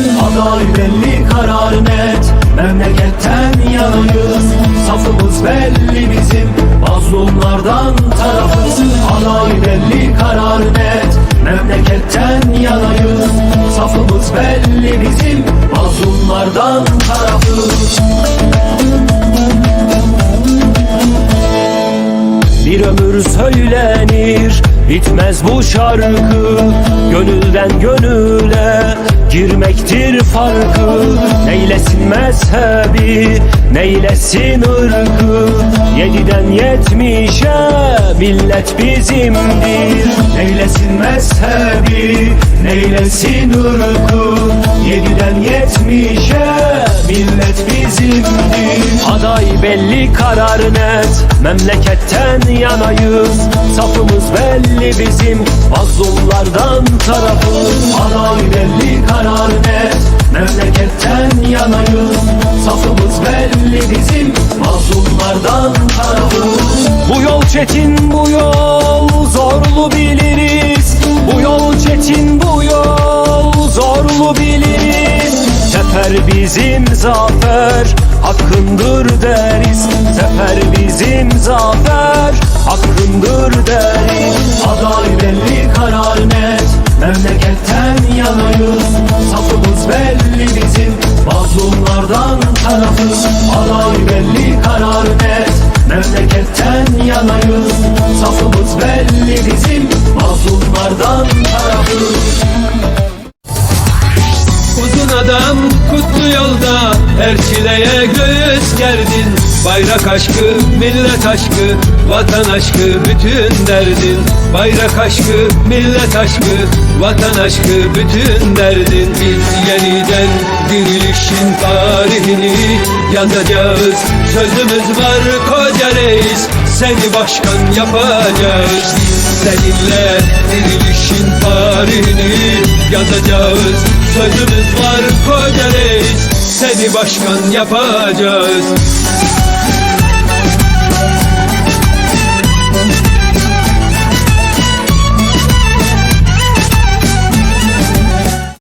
Aday belli karar net. Memleketten yanayız. Safımız belli bizim. Mazlumlardan tarafız. Aday belli karar net. Memleketten yanayız. Safımız belli bizim. Mazlumlardan tarafız. Bir ömür söylenir Bitmez bu şarkı. Gönülden gönüle Girmektir farkı Neylesin mezhebi Neylesin ırkı? Yediden yetmişe Millet bizimdir. Neylesin mezhebi Neylesin ırkı? Yediden yetmişe Millet bizimdir Aday belli karar net. Memleketten yanayız. Safımız belli bizim. Mazlumlardan tarafız. Aday belli karar net. Memleketten yanayız. Safımız belli bizim. Mazlumlardan tarafız. Bu yol çetin bu yol Zorlu biliriz. Bu yol çetin bu yol Zorlu biliriz Sefer bizim zafer Hakkındır deriz. Sefer bizim zafer Hakkındır deriz. Aday belli karar net. Memleketten yanayız. Safımız belli bizim Mazlumlardan tarafız. Aday belli karar net. Memleketten yanayız. Safımız belli bizim Mazlumlardan tarafız her çileye göğüs gerdin. Bayrak aşkı, millet aşkı, vatan aşkı bütün derdin. Bayrak aşkı, millet aşkı, vatan aşkı bütün derdin. Biz yeniden dirilişin tarihini yazacağız. Sözümüz var koca reis, seni başkan yapacağız. Seninle dirilişin tarihini yazacağız. Sözümüz var koca reis Seni başkan yapacağız